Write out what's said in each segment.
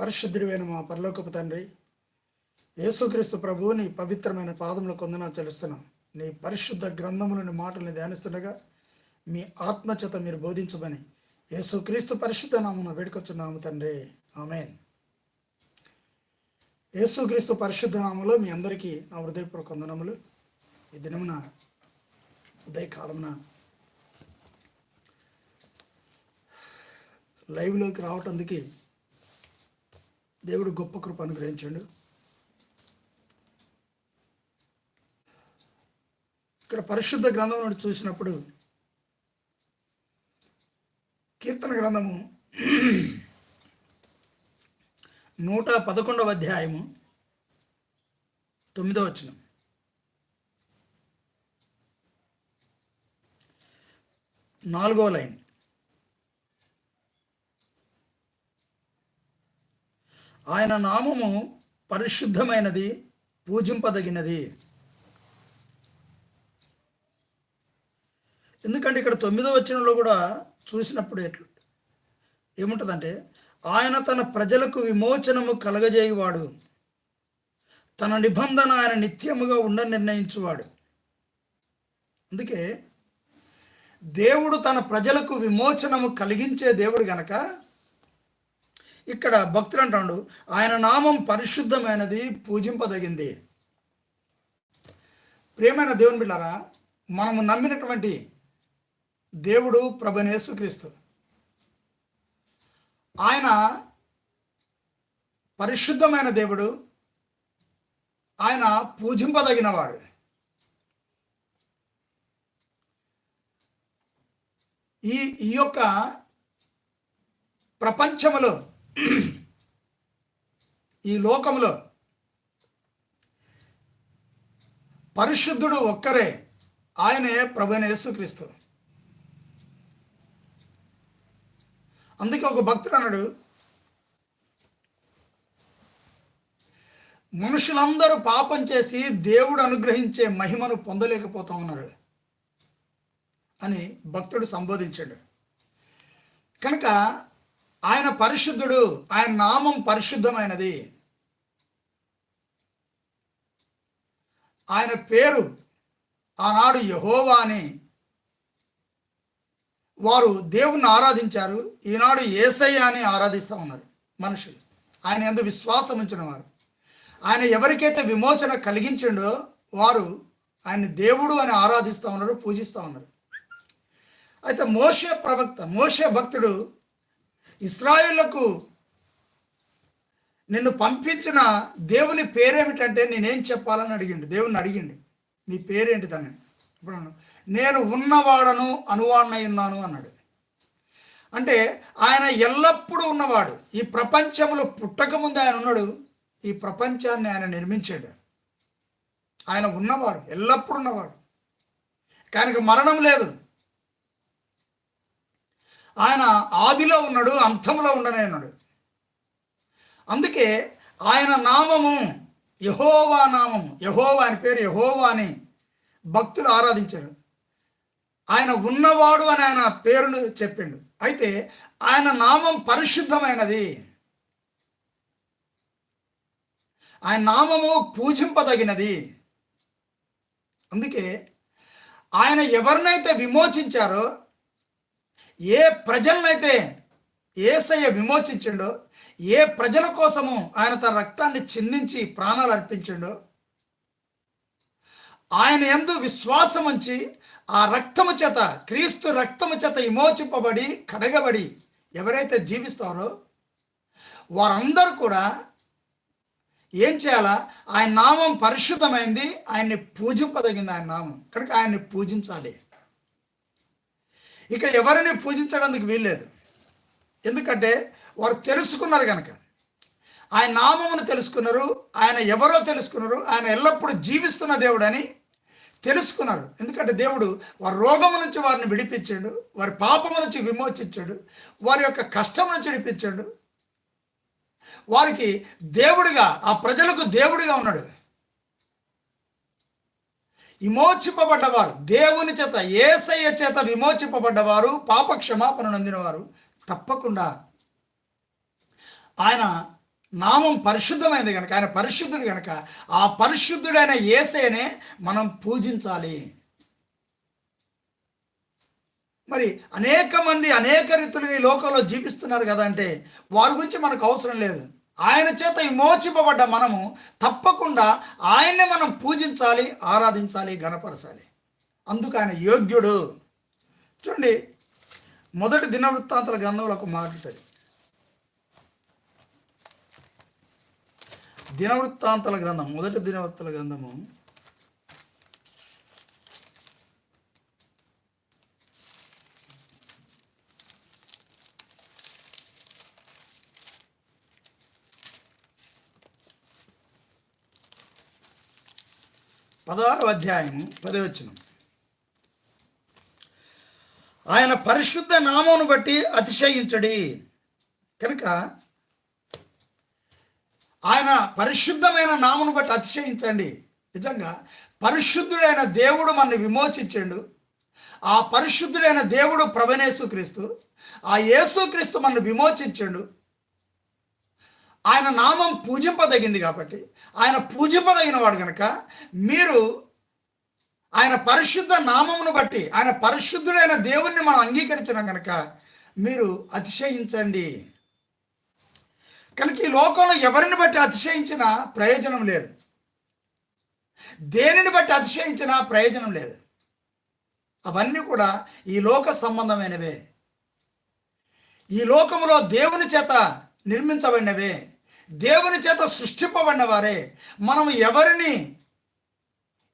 పరిశుద్ధుడివైన మా పరలోకపు తండ్రి యేసుక్రీస్తు ప్రభువు నీ పవిత్రమైన పాదముల కొందన చెల్లిస్తున్నాం. నీ పరిశుద్ధ గ్రంథములని మాటల్ని ధ్యానిస్తుండగా మీ ఆత్మచేత మీరు బోధించమని యేసుక్రీస్తు పరిశుద్ధ నామమున వేడుకొచ్చున్నాము తండ్రి. ఆమెన్. యేసుక్రీస్తు పరిశుద్ధ నామంలో మీ అందరికీ నా హృదయపూర్వక వందనములు. ఈ దినమున ఉదయకాలమున లైవ్లోకి రావటందుకు దేవుడు గొప్ప కృప అనుగ్రహించండు. ఇక్కడ పరిశుద్ధ గ్రంథం నుండి చూసినప్పుడు కీర్తన గ్రంథము నూట పదకొండవ అధ్యాయము తొమ్మిదవ వచనం. నాలుగవ లైన్. ఆయన నామము పరిశుద్ధమైనది పూజింపదగినది. ఎందుకంటే ఇక్కడ తొమ్మిదో వచ్చినలో కూడా చూసినప్పుడు ఎట్లు ఏముంటుందంటే ఆయన తన ప్రజలకు విమోచనము కలగజేయువాడు. తన నిబంధన ఆయన నిత్యముగా ఉండ నిర్ణయించువాడు. అందుకే దేవుడు తన ప్రజలకు విమోచనము కలిగించే దేవుడు గనక ఇక్కడ భక్తులు అంటాడు ఆయన నామం పరిశుద్ధమైనది పూజింపదగింది. ప్రియమైన దేవుని బిళ్ళారా మనము నమ్మినటువంటి దేవుడు ప్రభనేసుక్రీస్తు ఆయన పరిశుద్ధమైన దేవుడు ఆయన పూజింపదగినవాడు. ఈ ఈ యొక్క ప్రపంచంలో ఈ లోకంలో పరిశుద్ధుడు ఒక్కరే ఆయనే ప్రభుని యేసుక్రీస్తు. అందుకే ఒక భక్తుడు అన్నాడు మనుషులందరూ పాపం చేసి దేవుడు అనుగ్రహించే మహిమను పొందలేకపోతా ఉన్నారు అని భక్తుడు సంబోధించాడు. కనుక ఆయన పరిశుద్ధుడు ఆయన నామం పరిశుద్ధమైనది. ఆయన పేరు ఆనాడు యహోవా అని వారు దేవుణ్ణి ఆరాధించారు. ఈనాడు ఏసయ్య అని ఆరాధిస్తూ ఉన్నారు మనుషులు. ఆయన ఎందు విశ్వాసం ఉంచిన వారు. ఆయన ఎవరికైతే విమోచన కలిగించిండో వారు ఆయన దేవుడు అని ఆరాధిస్తూ ఉన్నారు పూజిస్తూ ఉన్నారు. అయితే మోషే ప్రవక్త మోషే భక్తుడు ఇస్రాయులకు నిన్ను పంపించిన దేవుని పేరేమిటంటే నేనేం చెప్పాలని అడిగిండు? దేవుని అడిగిండి. నీ పేరేంటి తనని ఇప్పుడు నేను ఉన్నవాడను అనువాడనై ఉన్నాను అన్నాడు. అంటే ఆయన ఎల్లప్పుడూ ఉన్నవాడు. ఈ ప్రపంచంలో పుట్టకముందు ఆయన ఉన్నాడు. ఈ ప్రపంచాన్ని ఆయన నిర్మించాడు. ఆయన ఉన్నవాడు. ఎల్లప్పుడూ ఉన్నవాడు. ఆయనకు మరణం లేదు. ఆయన ఆదిలో ఉన్నాడు అంతంలో ఉండనే ఉన్నాడు. అందుకే ఆయన నామము యహోవా నామము. యహోవా అని పేరు యహోవా అని భక్తులు ఆరాధించారు. ఆయన ఉన్నవాడు అని ఆయన పేరును చెప్పిండు. అయితే ఆయన నామం పరిశుద్ధమైనది. ఆయన నామము పూజింపదగినది. అందుకే ఆయన ఎవరినైతే విమోచించారో ఏ ప్రజలనైతే ఏసయ్య విమోచించిండో ఏ ప్రజల కోసము ఆయన తన రక్తాన్ని చిందించి ప్రాణాలు అర్పించిండో ఆయన ఎందు విశ్వాసం ఉంచి ఆ రక్తము చేత క్రీస్తు రక్తము చేత విమోచింపబడి కడగబడి ఎవరైతే జీవిస్తారో వారందరూ కూడా ఏం చేయాలా? ఆయన నామం పరిశుద్ధమైంది ఆయన్ని పూజింపదగింది ఆయన నామం. కనుక ఆయన్ని పూజించాలి. ఇక ఎవరిని పూజించడానికి వీల్లేదు. ఎందుకంటే వారు తెలుసుకున్నారు కనుక ఆయన నామమును తెలుసుకున్నారు ఆయన ఎవరో తెలుసుకున్నారు ఆయన ఎల్లప్పుడూ జీవిస్తున్న దేవుడని తెలుసుకున్నారు. ఎందుకంటే దేవుడు వారి రోగము నుంచి వారిని విడిపించాడు వారి పాపము నుంచి విమోచించాడు వారి యొక్క కష్టం నుంచి విడిపించాడు. వారికి దేవుడిగా ఆ ప్రజలకు దేవుడిగా ఉన్నాడు. విమోచింపబడ్డవారు. దేవుని చేత ఏసయ్య చేత విమోచింపబడ్డవారు పాప క్షమాపణ నొందినవారు తప్పకుండా. ఆయన నామం పరిశుద్ధమైనది కనుక ఆయన పరిశుద్ధుడు కనుక ఆ పరిశుద్ధుడైన ఏసైనే మనం పూజించాలి. మరి అనేక మంది అనేక రీతులుగా ఈ లోకంలో జీవిస్తున్నారు కదా అంటే వారి గురించి మనకు అవసరం లేదు. ఆయన చేత విమోచింపబడ్డ మనము తప్పకుండా ఆయన్నే మనం పూజించాలి ఆరాధించాలి గణపరచాలి. అందుకు ఆయన యోగ్యుడు. చూడండి మొదటి దినవృత్తాంతల గ్రంథంలో ఒక మాట ఉంటుంది. దినవృత్తాంతల గ్రంథం మొదటి దినవృత్తాల గ్రంథము పదహారవ అధ్యాయము పదవచనం. ఆయన పరిశుద్ధ నామమును బట్టి అతిశయించడి. కనుక ఆయన పరిశుద్ధమైన నామను బట్టి అతిశయించండి. నిజంగా పరిశుద్ధుడైన దేవుడు మనల్ని విమోచించాడు. ఆ పరిశుద్ధుడైన దేవుడు ప్రభనేసుక్రీస్తు ఆ యేసుక్రీస్తు మనల్ని విమోచించాడు. ఆయన నామం పూజింపదగింది కాబట్టి ఆయన పూజింపదగిన వాడు కనుక మీరు ఆయన పరిశుద్ధ నామమును బట్టి ఆయన పరిశుద్ధుడైన దేవుణ్ణి మనం అంగీకరించిన కనుక మీరు అతిశయించండి. కనుక ఈ లోకంలో ఎవరిని బట్టి అతిశయించినా ప్రయోజనం లేదు. దేనిని బట్టి అతిశయించినా ప్రయోజనం లేదు. అవన్నీ కూడా ఈ లోక సంబంధమైనవే. ఈ లోకంలో దేవుని చేత నిర్మించబడినవే. దేవుని చేత సృష్టింపబడిన వారే మనం ఎవరిని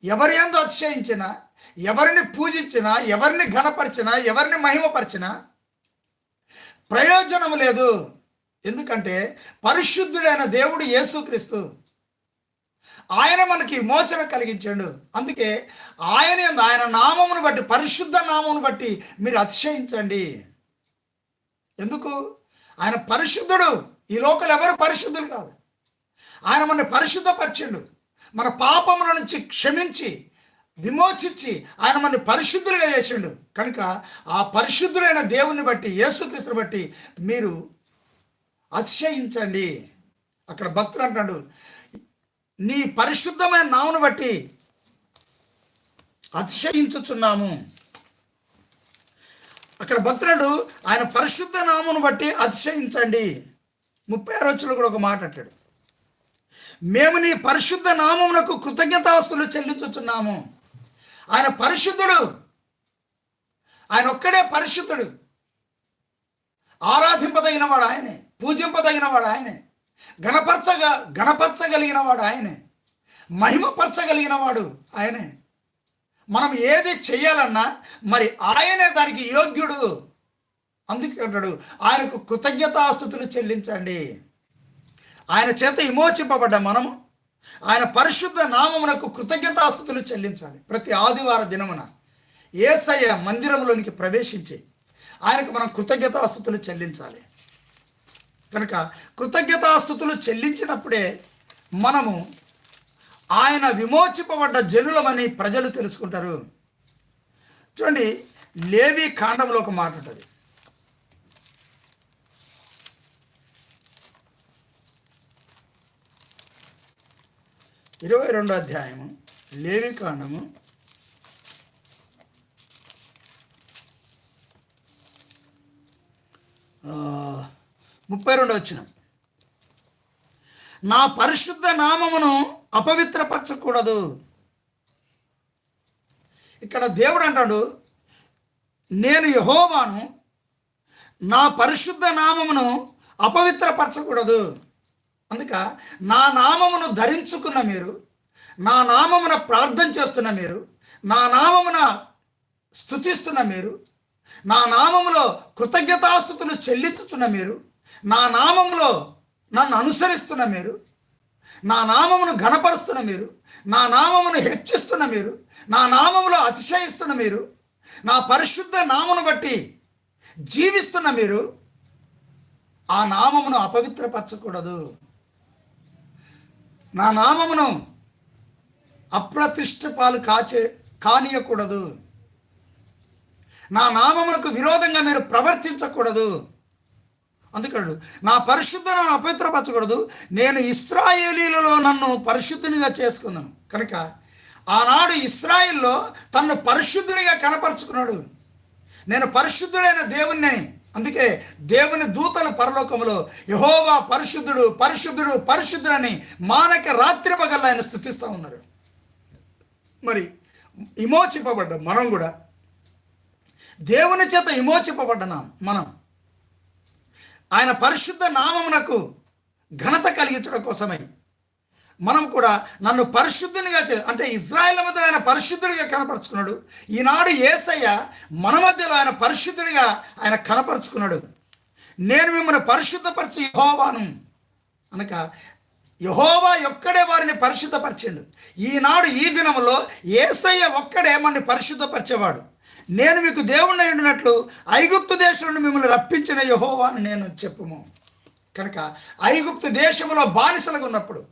ఎవరి ఎందు అతిశయించినా ఎవరిని పూజించినా ఎవరిని ఘనపరిచినా ఎవరిని మహిమపరిచినా ప్రయోజనం లేదు. ఎందుకంటే పరిశుద్ధుడైన దేవుడు యేసుక్రీస్తు ఆయన మనకి విమోచన కలిగించాడు. అందుకే ఆయన ఆయన నామమును బట్టి పరిశుద్ధ నామమును బట్టి మీరు అతిశయించండి. ఎందుకు? ఆయన పరిశుద్ధుడు. ఈ లోకలు ఎవరు పరిశుద్ధులు కాదు. ఆయన మన పరిశుద్ధపరిచిండు. మన పాపముల నుంచి క్షమించి విమోచించి ఆయన మన పరిశుద్ధులుగా చేసిండు. కనుక ఆ పరిశుద్ధుడైన దేవుని బట్టి యేసుక్రీస్తుని బట్టి మీరు అతిశయించండి. అక్కడ భక్తుడు అంటాడు నీ పరిశుద్ధమైన నామును బట్టి అతిశయించుచున్నాము. అక్కడ భక్తుడు ఆయన పరిశుద్ధ నామును బట్టి అతిశయించండి. ముప్పై ఆరు వచ్చులో కూడా ఒక మాట అట్టాడు మేము నీ పరిశుద్ధ నామమునకు కృతజ్ఞతాస్తులు చెల్లించుతున్నాము ఆయన పరిశుద్ధుడు. ఆయన ఒక్కడే పరిశుద్ధుడు. ఆరాధింపదగిన వాడు ఆయనే పూజింపదగిన వాడు ఆయనే గణపరచగా గణపరచగలిగిన వాడు ఆయనే మహిమపరచగలిగిన వాడు ఆయనే. మనం ఏది చెయ్యాలన్నా మరి ఆయనే దానికి యోగ్యుడు. అందుకే అంటాడు ఆయనకు కృతజ్ఞతాస్థుతులు చెల్లించండి. ఆయన చేత విమోచింపబడ్డ మనము. ఆయన పరిశుద్ధ నామమునకు కృతజ్ఞతాస్థుతులు చెల్లించాలి. ప్రతి ఆదివార దినమున ఏసయ్య మందిరంలోనికి ప్రవేశించి ఆయనకు మనం కృతజ్ఞతాస్థుతులు చెల్లించాలి. కనుక కృతజ్ఞతాస్థుతులు చెల్లించినప్పుడే మనము ఆయన విమోచింపబడ్డ జనులమని ప్రజలు తెలుసుకుంటారు. చూడండి లేవి కాండంలో ఒక మాట ఉంటుంది. ఇరవై రెండో అధ్యాయము లేవి కాండము. ముప్పై రెండో వచ్చిన నా పరిశుద్ధ నామమును అపవిత్రపరచకూడదు. ఇక్కడ దేవుడు అంటాడు నేను యహోవాను నా పరిశుద్ధ నామమును అపవిత్రపరచకూడదు. అందుక నా నామమును ధరించుకున్న మీరు నా నామమున ప్రార్థన చేస్తున్న మీరు నా నామమున స్థుతిస్తున్న మీరు నా నామములో కృతజ్ఞతాస్థుతులు చెల్లించుతున్న మీరు నా నామంలో నన్ను అనుసరిస్తున్న మీరు నా నామమును ఘనపరుస్తున్న మీరు నా నామమును హెచ్చిస్తున్న మీరు నా నామములో అతిశయిస్తున్న మీరు నా పరిశుద్ధ నామమును బట్టి జీవిస్తున్న మీరు ఆ నామమును అపవిత్రపరచకూడదు. నా నామమును అప్రతిష్ట పాలు కాచే కానియకూడదు. నా నామమునకు విరోధంగా మీరు ప్రవర్తించకూడదు. అందుకడు నా పరిశుద్ధను అపవిత్రపరచకూడదు. నేను ఇస్రాయేలీలలో నన్ను పరిశుద్ధునిగా చేసుకున్నాను. కనుక ఆనాడు ఇస్రాయిల్లో తన్ను పరిశుద్ధుడిగా కనపరుచుకున్నాడు. నేను పరిశుద్ధుడైన దేవుణ్ణి. అందుకే దేవుని దూతల పరలోకంలో యహోవా పరిశుద్ధుడు పరిశుద్ధుడు పరిశుద్ధుడని మానక రాత్రి పగల్లా ఆయన స్థుతిస్తూ ఉన్నారు. మరి విమోచింపబడ్డ మనం కూడా దేవుని చేత విమోచింపబడ్డనా మనం. ఆయన పరిశుద్ధ నామమునకు ఘనత కలిగించడం కోసమై మనం కూడా నన్ను పరిశుద్ధునిగా చే అంటే ఇజ్రాయెల్ మధ్య ఆయన పరిశుద్ధుడిగా కనపరుచుకున్నాడు. ఈనాడు ఏసయ్య మన మధ్యలో ఆయన పరిశుద్ధుడిగా ఆయన కనపరుచుకున్నాడు. నేను మిమ్మల్ని పరిశుద్ధపరిచి యహోవాను అనక యహోవా ఒక్కడే వారిని పరిశుద్ధపరిచిండు. ఈనాడు ఈ దినములో ఏసయ్య ఒక్కడే మనని పరిశుద్ధపరిచేవాడు. నేను మీకు దేవుణ్ణి ఉండినట్లు ఐగుప్తు దేశం నుండి మిమ్మల్ని రప్పించిన యహోవాను నేను చెప్పుము. కనుక ఐగుప్తు దేశంలో బానిసలుగా ఉన్నప్పుడు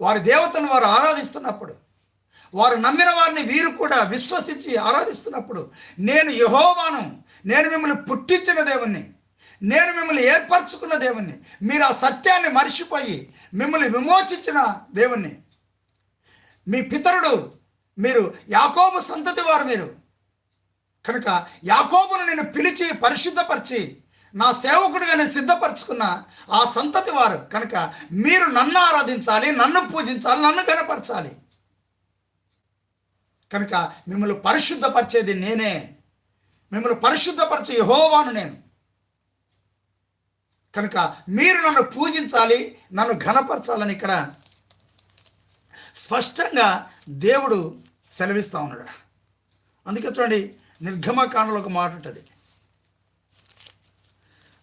వారి దేవతను వారు ఆరాధిస్తున్నప్పుడు వారు నమ్మిన వారిని వీరు కూడా విశ్వసించి ఆరాధిస్తున్నప్పుడు నేను యహోవాను నేను మిమ్మల్ని పుట్టించిన దేవుణ్ణి నేను మిమ్మల్ని ఏర్పరచుకున్న దేవుణ్ణి మీరు ఆ సత్యాన్ని మర్చిపోయి మిమ్మల్ని విమోచించిన దేవుణ్ణి. మీ పితరుడు మీరు యాకోబు సంతతి వారు మీరు. కనుక యాకోబును నేను పిలిచి పరిశుద్ధపరిచి నా సేవకుడిగా నేను సిద్ధపరచుకున్న ఆ సంతతి వారు కనుక మీరు నన్ను ఆరాధించాలి నన్ను పూజించాలి నన్ను కనపరచాలి కనుక మిమ్మల్ని పరిశుద్ధపరిచేది నేనే. మిమ్మల్ని పరిశుద్ధపరిచే యహోవాను నేను. కనుక మీరు నన్ను పూజించాలి నన్ను ఘనపరచాలని ఇక్కడ స్పష్టంగా దేవుడు సెలవిస్తూ ఉన్నాడు. అందుకే చూడండి నిర్గమకాండలో ఒక మాట ఉంటుంది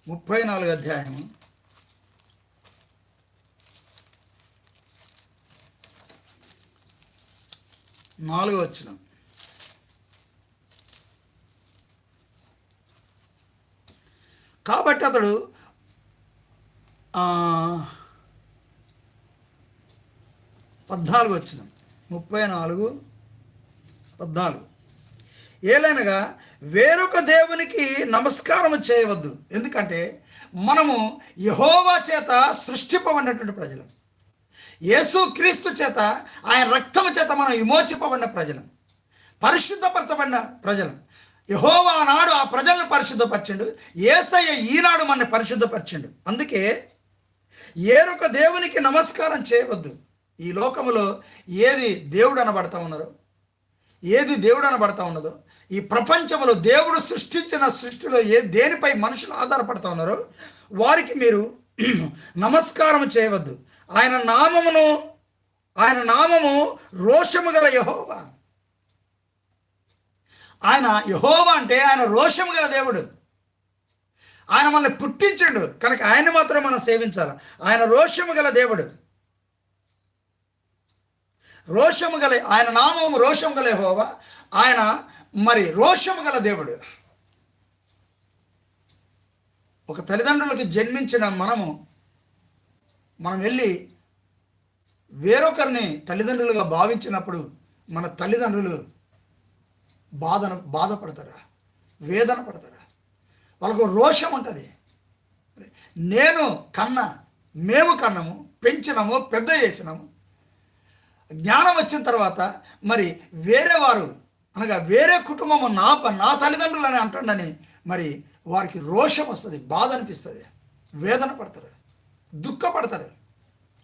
ముప్పై నాలుగు అధ్యాయము. నాలుగు వచ్చిన కాబట్టి అతడు పద్నాలుగు వచ్చిన ముప్పై నాలుగు పద్నాలుగు. ఏలైనగా వేరొక దేవునికి నమస్కారం చేయవద్దు. ఎందుకంటే మనము యహోవా చేత సృష్టిపబడినటువంటి ప్రజలం. యేసు క్రీస్తు చేత ఆయన రక్తము చేత మనం విమోచింపబడిన ప్రజలం. పరిశుద్ధపరచబడిన ప్రజలం. యహోవా నాడు ఆ ప్రజలను పరిశుద్ధపరచండు. ఏసయ్య ఈనాడు మన పరిశుద్ధపరచండు. అందుకే ఏరొక దేవునికి నమస్కారం చేయవద్దు. ఈ లోకములో ఏది దేవుడు అనబడతా ఉన్నారో ఏది దేవుడు అనబడతా ఉన్నదో. ఈ ప్రపంచంలో దేవుడు సృష్టించిన సృష్టిలో ఏ దేనిపై మనుషులు ఆధారపడతా ఉన్నారో వారికి మీరు నమస్కారం చేయవద్దు. ఆయన నామమును ఆయన నామము రోషము గల యహోవా. ఆయన యహోవా అంటే ఆయన రోషము గల దేవుడు. ఆయన మనల్ని పుట్టించాడు కనుక ఆయన మాత్రం మనం సేవించాలి? ఆయన రోషము గల దేవుడు. రోషము గల ఆయన నామము రోషము గల హోవా ఆయన మరి రోషము గల దేవుడు. ఒక తల్లిదండ్రులకు జన్మించిన మనము మనం వెళ్ళి వేరొకరిని తల్లిదండ్రులుగా భావించినప్పుడు మన తల్లిదండ్రులు బాధన బాధపడతారా? వేదన పడతారా? వాళ్ళకు రోషం ఉంటుంది. నేను కన్న మేము కన్నము పెంచినాము పెద్ద చేసినాము జ్ఞానం వచ్చిన తర్వాత మరి వేరే వారు అనగా వేరే కుటుంబము నా నా తల్లిదండ్రులు అని అంటుండని మరి వారికి రోషం వస్తుంది బాధ అనిపిస్తుంది వేదన పడతారు దుఃఖపడతారు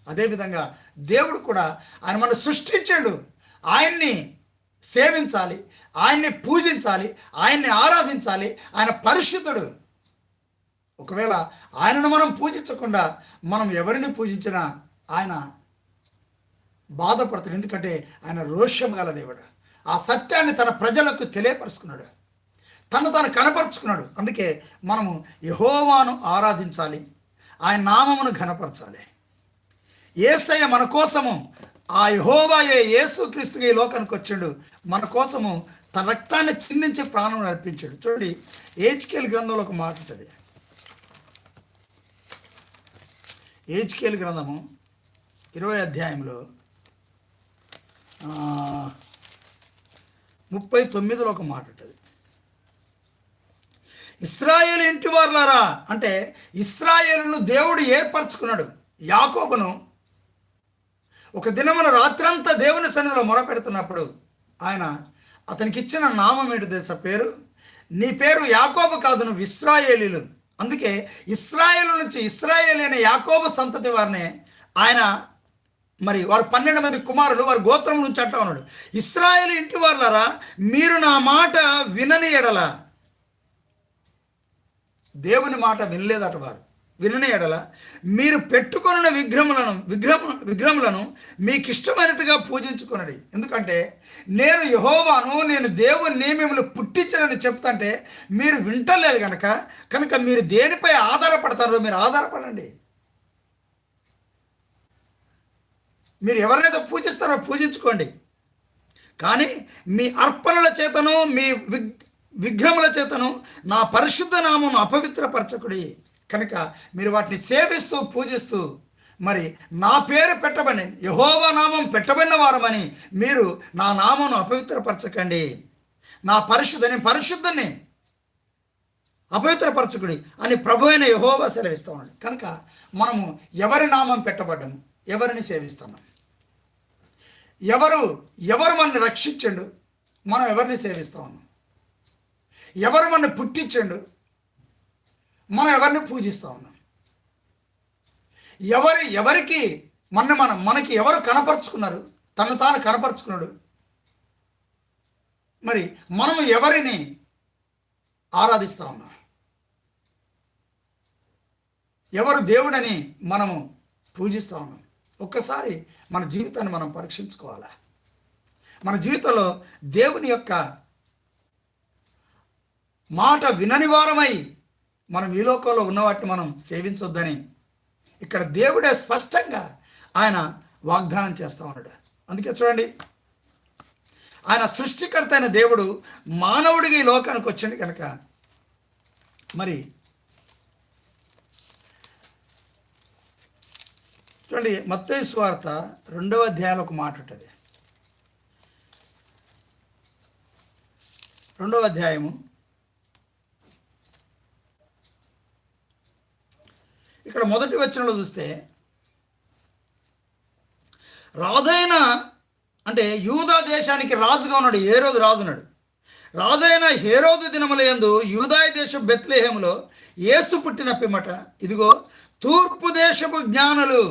అదేవిధంగా దేవుడు కూడా ఆయన మనం సృష్టించాడు. ఆయన్ని సేవించాలి ఆయన్ని పూజించాలి ఆయన్ని ఆరాధించాలి ఆయన పరిశుద్ధుడు. ఒకవేళ ఆయనను మనం పూజించకుండా మనం ఎవరిని పూజించినా ఆయన బాధపడతాడు. ఎందుకంటే ఆయన రోషం గల దేవుడు. ఆ సత్యాన్ని తన ప్రజలకు తెలియపరుచుకున్నాడు. తను తాను కనపరుచుకున్నాడు. అందుకే మనము యహోవాను ఆరాధించాలి. ఆయన నామమును ఘనపరచాలి. ఏసయ్య మన కోసము ఆ యహోవాయే యేసుక్రీస్తుగా ఈ లోకానికి వచ్చాడు. మన కోసము తన రక్తాన్ని చిందించి ప్రాణం అర్పించాడు. చూడండి ఏజ్కేల్ గ్రంథంలో ఒక మాట ఉంటుంది. ఏజ్కేల్ గ్రంథము ఇరవై అధ్యాయంలో ముప్పై తొమ్మిదిలో ఒక మాట ఉంటుంది. ఇస్రాయేల్ ఇంటి వారులారా అంటే ఇస్రాయేలును దేవుడు ఏర్పరచుకున్నాడు. యాకోబును ఒక దినమున రాత్రంతా దేవుని సన్నిధిలో మొరపెడుతున్నప్పుడు ఆయన అతనికి ఇచ్చిన నామం ఏంటి తెలుసా పేరు? నీ పేరు యాకోబు కాదు నువ్వు ఇస్రాయేలీలు. అందుకే ఇస్రాయేల్ నుంచి ఇస్రాయేల్ అనే యాకోబు సంతతి వారిని ఆయన మరి వారు పన్నెండు మంది కుమారులు వారి గోత్రం నుంచి అంటా ఉన్నాడు. ఇస్రాయేల్ ఇంటి వాళ్ళరా మీరు నా మాట వినని ఎడల. దేవుని మాట వినలేదట వారు. వినని ఎడల. మీరు పెట్టుకొనిన విగ్రహములను విగ్రహం విగ్రహములను మీకు ఇష్టమైనట్టుగా పూజించుకొనడి. ఎందుకంటే నేను యహోవాను నేను దేవుణ్ణి మిమ్మల్ని పుట్టించనని చెప్తుంటే మీరు వింటలేదు కనుక కనుక మీరు దేనిపై ఆధారపడతారో మీరు ఆధారపడండి. మీరు ఎవరినైతే పూజిస్తారో పూజించుకోండి. కానీ మీ అర్పణల చేతను మీ విగ్ విగ్రహముల చేతను నా పరిశుద్ధ నామను అపవిత్రపరచకుడి. కనుక మీరు వాటిని సేవిస్తూ పూజిస్తూ మరి నా పేరు పెట్టబడి యహోవా నామం పెట్టబడిన వారమని మీరు నా నామను అపవిత్రపరచకండి. నా పరిశుద్ధని పరిశుద్ధని అపవిత్రపరచకుడి అని ప్రభు అయిన యహోవా సెలవిస్తా ఉన్నాడు. కనుక మనము ఎవరి నామం పెట్టబడ్డాము? ఎవరిని సేవిస్తున్నాం ఎవరు ఎవరు మనల్ని రక్షించండు? మనం ఎవరిని సేవిస్తా ఉన్నాం? ఎవరు మనల్ని పుట్టించండు? మనం ఎవరిని పూజిస్తా ఉన్నాం? ఎవరి ఎవరికి మన మనం మనకి ఎవరు కనపరుచుకున్నారు? తను తాను కనపరుచుకున్నాడు. మరి మనం ఎవరిని ఆరాధిస్తా ఉన్నాం? ఎవరు దేవుడని మనము పూజిస్తా ఉన్నాం? ఒక్కసారి మన జీవితాన్ని మనం పరీక్షించుకోవాలా? మన జీవితంలో దేవుని యొక్క మాట వినని వారమై మనం ఈ లోకంలో ఉన్న వాటిని మనం సేవించొద్దని ఇక్కడ దేవుడే స్పష్టంగా ఆయన వాగ్దానం చేస్తా ఉన్నాడు. అందుకే చూడండి ఆయన సృష్టికర్త అయిన దేవుడు మానవుడిగా ఈ లోకానికి వచ్చింది కనుక మరి చూడండి మత్తయ్య స్వార్త రెండవ అధ్యాయంలో ఒక మాట ఉంటుంది. రెండవ అధ్యాయము. ఇక్కడ మొదటి వచనంలో చూస్తే రాజైన అంటే యూదా దేశానికి రాజుగా ఉన్నాడు ఏ రోజు రాజున్నాడు. రాజైన హేరోదు దినముల యందు యూదాయ దేశం బెత్లేహములో యేసు పుట్టిన పిమ్మట ఇదిగో తూర్పు దేశపు జ్ఞానులు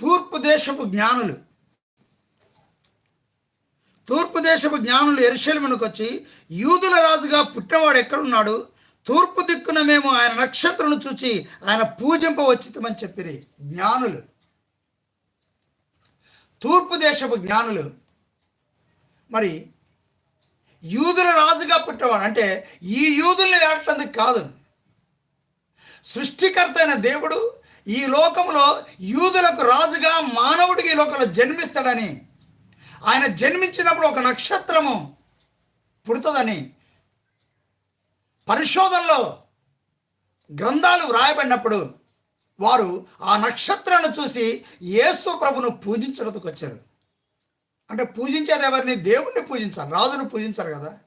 తూర్పు దేశపు జ్ఞానులు. తూర్పు దేశపు జ్ఞానులు ఎరుశలమునకు వచ్చి యూదుల రాజుగా పుట్టినవాడు ఎక్కడున్నాడు? తూర్పు దిక్కున మేము ఆయన నక్షత్రం చూచి ఆయన పూజింపవచ్చితమని చెప్పిరి జ్ఞానులు. తూర్పు దేశపు జ్ఞానులు. మరి యూదుల రాజుగా పుట్టేవాడు అంటే ఈ యూదుల్ని వేడటందుకు కాదు. సృష్టికర్త అయిన దేవుడు ఈ లోకంలో యూదులకు రాజుగా మానవుడికి ఈ లోకంలో జన్మిస్తాడని. ఆయన జన్మించినప్పుడు ఒక నక్షత్రము పుడుతుందని. పరిశోధనలో గ్రంథాలు వ్రాయబడినప్పుడు వారు ఆ నక్షత్రాన్ని చూసి యేసు ప్రభును పూజించడానికి వచ్చారు. అంటే పూజించేది ఎవరిని? దేవుణ్ణి పూజించాలి రాజును పూజించారు కదా.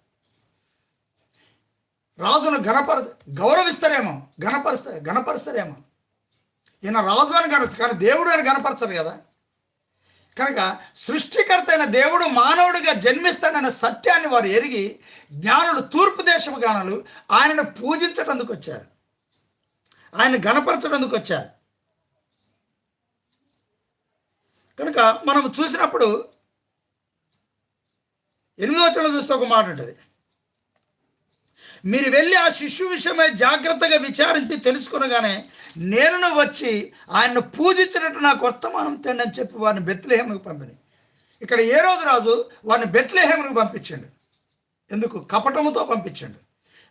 రాజును గణపర గౌరవిస్తారేమో గణపరుస్తా గణపరుస్తారేమో. ఈయన రాజు అని కనుక కానీ దేవుడు అని కనపరచరు కదా. కనుక సృష్టికర్త అయిన దేవుడు మానవుడిగా జన్మిస్తాడన్న సత్యాన్ని వారు ఎరిగి జ్ఞానులు తూర్పు దేశపు గానలు ఆయనను పూజించటందుకు వచ్చారు. ఆయన గణపరచడందుకు వచ్చారు. కనుక మనం చూసినప్పుడు ఎనిమిదో వచనంలో చూస్తే ఒక మాట ఉంటుంది. మీరు వెళ్ళి ఆ శిష్యు విషయమై జాగ్రత్తగా విచారించి తెలుసుకునగానే నేను వచ్చి ఆయన్ను పూజించినట్టు నాకు వర్తమానం తెండి అని చెప్పి వారిని బెత్లహేముకు పంపిణీ ఇక్కడ ఏ రోజు రాజు వారిని బెత్లహేముకు పంపించండు? ఎందుకు? కపటముతో పంపించండు.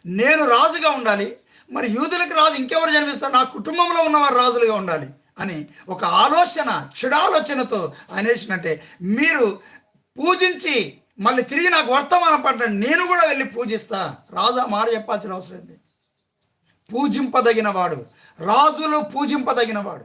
నేను రాజుగా ఉండాలి మరి యూదులకు రాజు ఇంకెవరు జన్మిస్తారు? నా కుటుంబంలో ఉన్నవారు రాజులుగా ఉండాలి అని ఒక ఆలోచన చెడాలోచనతో ఆయన వేసినట్టే మీరు పూజించి మళ్ళీ తిరిగి నాకు వర్తమానం పడ్డాను నేను కూడా వెళ్ళి పూజిస్తా. రాజా మాట చెప్పాల్సిన అవసరం ఏంది? పూజింపదగినవాడు. రాజులు పూజింపదగినవాడు.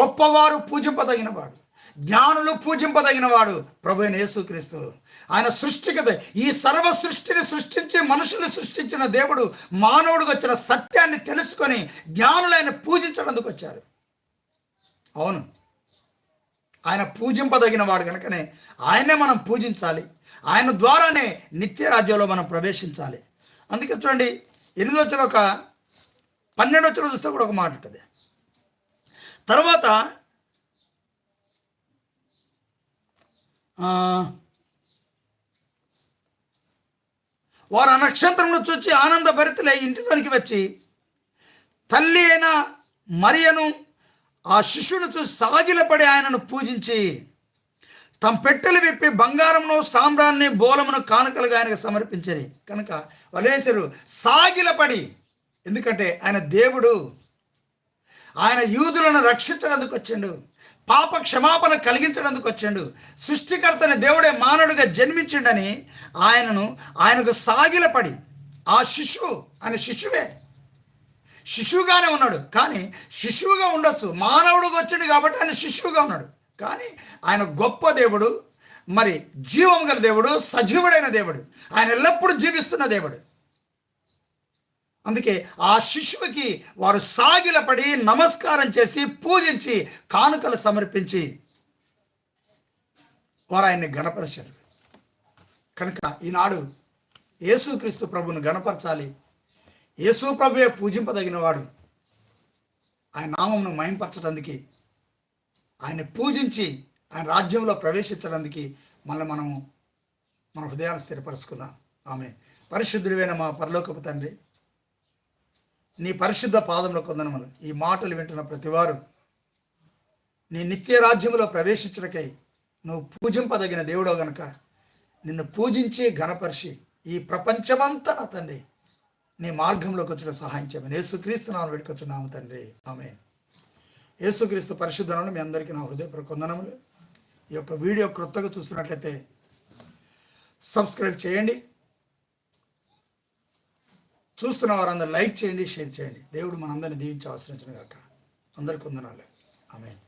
గొప్పవారు పూజింపదగినవాడు. జ్ఞానులు పూజింపదగినవాడు ప్రభు అయిన యేసుక్రీస్తు. ఆయన సృష్టికత ఈ సర్వ సృష్టిని సృష్టించి మనుషులు సృష్టించిన దేవుడు మానవుడికి వచ్చిన సత్యాన్ని తెలుసుకొని జ్ఞానులైన పూజించడానికి వచ్చారు. అవును. ఆయన పూజింపదగిన వాడు కనుకనే ఆయనే మనం పూజించాలి. ఆయన ద్వారానే నిత్య రాజ్యంలో మనం ప్రవేశించాలి. అందుకే చూడండి ఎనిమిది వచ్చిన ఒక పన్నెండు వచ్చిన చూస్తే కూడా ఒక మాట ఉంటుంది. తర్వాత వారు ఆ నక్షత్రమును చూచి ఆనందభరితులై ఇంటిలోనికి వచ్చి తల్లి అయిన మరియను ఆ శిష్యును చూసి సాగిలపడి ఆయనను పూజించి తమ పెట్టెలు విప్పి బంగారమును సాంబ్రాన్ని బోలమును కానుకలుగా ఆయనకు సమర్పించని కనుక వలేసరు సాగిలపడి. ఎందుకంటే ఆయన దేవుడు. ఆయన యూదులను రక్షించడానికి వచ్చాడు. పాప క్షమాపణ కలిగించడానికి వచ్చాడు. సృష్టికర్తని దేవుడే మానవుడిగా జన్మించిండని ఆయనను ఆయనకు సాగిలపడి. ఆ శిశువు ఆయన శిశువే. శిశువుగానే ఉన్నాడు. కానీ శిశువుగా ఉండొచ్చు. మానవుడికి వచ్చాడు కాబట్టి ఆయన శిశువుగా ఉన్నాడు. కానీ ఆయన గొప్ప దేవుడు మరి జీవం గల దేవుడు సజీవుడైన దేవుడు ఆయన ఎల్లప్పుడూ జీవిస్తున్న దేవుడు. అందుకే ఆ శిశువుకి వారు సాగిలపడి నమస్కారం చేసి పూజించి కానుకలు సమర్పించి వారు ఆయన్ని గణపరిచారు. కనుక ఈనాడు యేసుక్రీస్తు ప్రభును గణపరచాలి. యేసు ప్రభువే పూజింపదగినవాడు. ఆయన నామమును మయంపరచడానికి ఆయన పూజించి ఆయన రాజ్యంలో ప్రవేశించడానికి మళ్ళీ మనము మన హృదయాన్ని స్థిరపరుచుకుందాం. ఆమె పరిశుద్ధుడివైన మా పరలోకపు తండ్రి నీ పరిశుద్ధ పాదంలో కొందనములు ఈ మాటలు వింటున్న ప్రతివారు నీ నిత్య రాజ్యంలో ప్రవేశించుటకై నువ్వు పూజింపదగిన దేవుడో గనక నిన్ను పూజించి ఘనపరిచి ఈ ప్రపంచమంతా నా తండ్రి నీ మార్గంలోకి వచ్చిన సహాయం చేయమని యేసుక్రీస్తు నామం వేడుకొచ్చున్నాము తండ్రి. ఆమె యేసుక్రీస్తు పరిశుద్ధనలు మీ అందరికీ నా హృదయపూర్వక వందనములు. ఈ యొక్క వీడియో క్రొత్తగా చూస్తున్నట్లయితే సబ్స్క్రైబ్ చేయండి. చూస్తున్న వారందరూ లైక్ చేయండి షేర్ చేయండి. దేవుడు మనందరిని దీవించి ఆశ్రయించిన కాక అందరికి వందనాలు. ఆమెను.